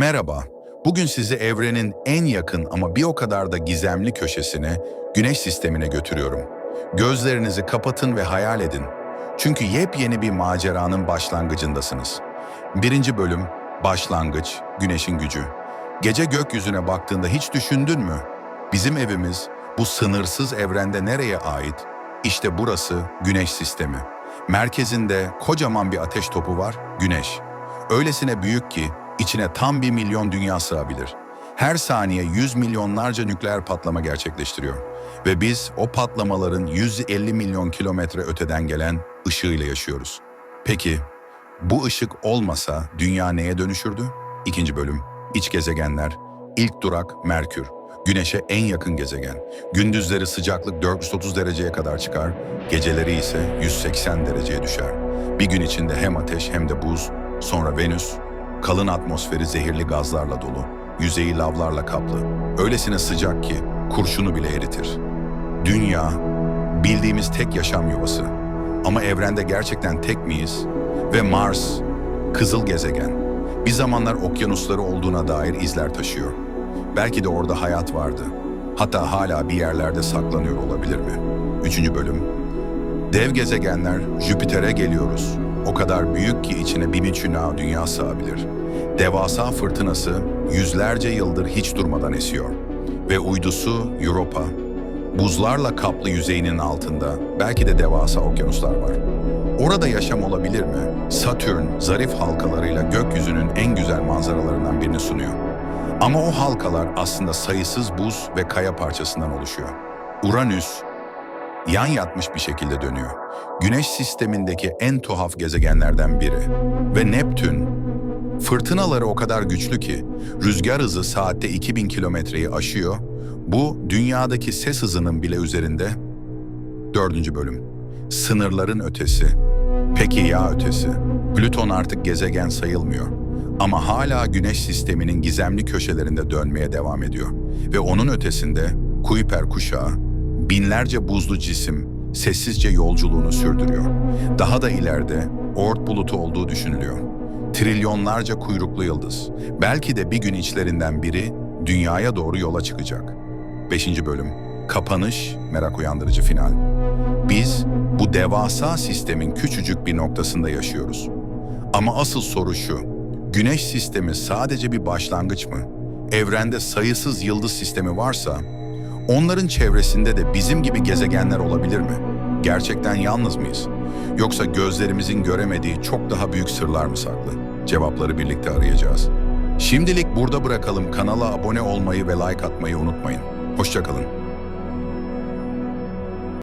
Merhaba. Bugün sizi evrenin en yakın ama bir o kadar da gizemli köşesine, Güneş sistemine götürüyorum. Gözlerinizi kapatın ve hayal edin. Çünkü yepyeni bir maceranın başlangıcındasınız. Birinci bölüm, başlangıç, Güneşin gücü. Gece gökyüzüne baktığında hiç düşündün mü? Bizim evimiz bu sınırsız evrende nereye ait? İşte burası Güneş sistemi. Merkezinde kocaman bir ateş topu var, Güneş. Öylesine büyük ki içine tam bir milyon dünya sığabilir. Her saniye yüz milyonlarca nükleer patlama gerçekleştiriyor. Ve biz o patlamaların 150 milyon kilometre öteden gelen ışığıyla yaşıyoruz. Peki bu ışık olmasa dünya neye dönüşürdü? İkinci bölüm, iç gezegenler. İlk durak Merkür. Güneşe en yakın gezegen. Gündüzleri sıcaklık 430 dereceye kadar çıkar, geceleri ise 180 dereceye düşer. Bir gün içinde hem ateş hem de buz, sonra Venüs, kalın atmosferi zehirli gazlarla dolu, yüzeyi lavlarla kaplı. Öylesine sıcak ki kurşunu bile eritir. Dünya, bildiğimiz tek yaşam yuvası. Ama evrende gerçekten tek miyiz? Ve Mars, kızıl gezegen. Bir zamanlar okyanusları olduğuna dair izler taşıyor. Belki de orada hayat vardı. Hatta hala bir yerlerde saklanıyor olabilir mi? Üçüncü bölüm. Dev gezegenler Jüpiter'e geliyoruz. O kadar büyük ki içine bin üçüna dünya sığabilir. Devasa fırtınası yüzlerce yıldır hiç durmadan esiyor. Ve uydusu Europa. Buzlarla kaplı yüzeyinin altında belki de devasa okyanuslar var. Orada yaşam olabilir mi? Satürn zarif halkalarıyla gökyüzünün en güzel manzaralarından birini sunuyor. Ama o halkalar aslında sayısız buz ve kaya parçasından oluşuyor. Uranüs yan yatmış bir şekilde dönüyor. Güneş sistemindeki en tuhaf gezegenlerden biri. Ve Neptün, fırtınaları o kadar güçlü ki rüzgar hızı saatte 2000 kilometreyi aşıyor. Bu dünyadaki ses hızının bile üzerinde. Dördüncü bölüm. Sınırların ötesi. Peki ya ötesi? Plüton artık gezegen sayılmıyor. Ama hala Güneş sisteminin gizemli köşelerinde dönmeye devam ediyor. Ve onun ötesinde Kuiper kuşağı, binlerce buzlu cisim sessizce yolculuğunu sürdürüyor. Daha da ileride Oort bulutu olduğu düşünülüyor. Trilyonlarca kuyruklu yıldız. Belki de bir gün içlerinden biri dünyaya doğru yola çıkacak. Beşinci bölüm. Kapanış, merak uyandırıcı final. Biz bu devasa sistemin küçücük bir noktasında yaşıyoruz. Ama asıl soru şu. Güneş sistemi sadece bir başlangıç mı? Evrende sayısız yıldız sistemi varsa onların çevresinde de bizim gibi gezegenler olabilir mi? Gerçekten yalnız mıyız? Yoksa gözlerimizin göremediği çok daha büyük sırlar mı saklı? Cevapları birlikte arayacağız. Şimdilik burada bırakalım. Kanala abone olmayı ve like atmayı unutmayın. Hoşçakalın.